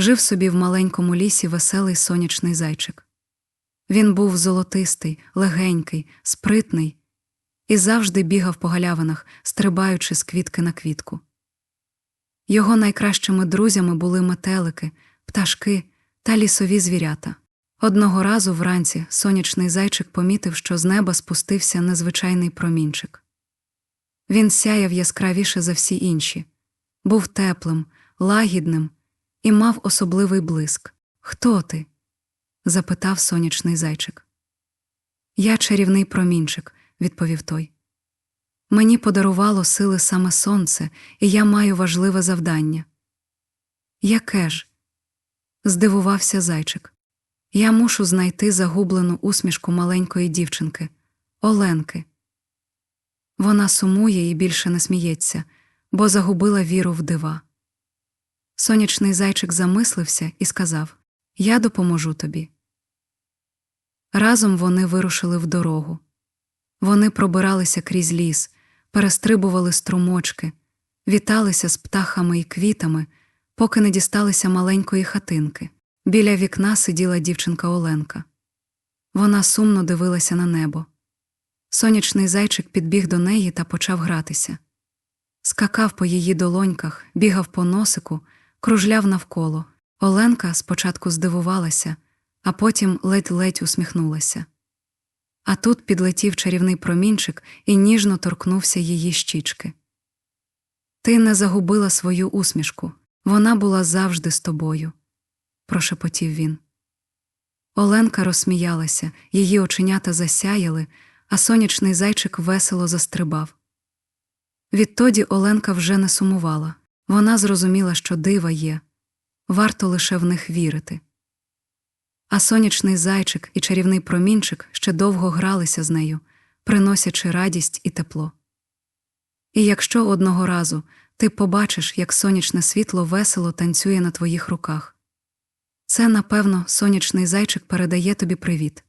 Жив собі в маленькому лісі веселий сонячний зайчик. Він був золотистий, легенький, спритний і завжди бігав по галявинах, стрибаючи з квітки на квітку. Його найкращими друзями були метелики, пташки та лісові звірята. Одного разу вранці сонячний зайчик помітив, що з неба спустився незвичайний промінчик. Він сяяв яскравіше за всі інші, був теплим, лагідним і мав особливий блиск. Хто ти? запитав сонячний зайчик. Я чарівний промінчик, відповів той. Мені подарувало сили саме сонце, і я маю важливе завдання. Яке ж? здивувався зайчик. Я мушу знайти загублену усмішку маленької дівчинки, Оленки. Вона сумує і більше не сміється, бо загубила віру в дива. Сонячний зайчик замислився і сказав Я допоможу тобі. Разом вони вирушили в дорогу. Вони пробиралися крізь ліс, перестрибували струмочки, віталися з птахами і квітами, поки не дісталися маленької хатинки. Біля вікна сиділа дівчинка Оленка. Вона сумно дивилася на небо. Сонячний зайчик підбіг до неї та почав гратися. Скакав по її долоньках, бігав по носику, кружляв навколо. Оленка спочатку здивувалася, а потім ледь-ледь усміхнулася. А тут підлетів чарівний промінчик і ніжно торкнувся її щічки. Ти не загубила свою усмішку, вона була завжди з тобою, прошепотів він. Оленка розсміялася, її оченята засяяли, а сонячний зайчик весело застрибав. Відтоді Оленка вже не сумувала. Вона зрозуміла, що дива є, варто лише в них вірити. А сонячний зайчик і чарівний промінчик ще довго гралися з нею, приносячи радість і тепло. І якщо одного разу ти побачиш, як сонячне світло весело танцює на твоїх руках, це, напевно, сонячний зайчик передає тобі привіт.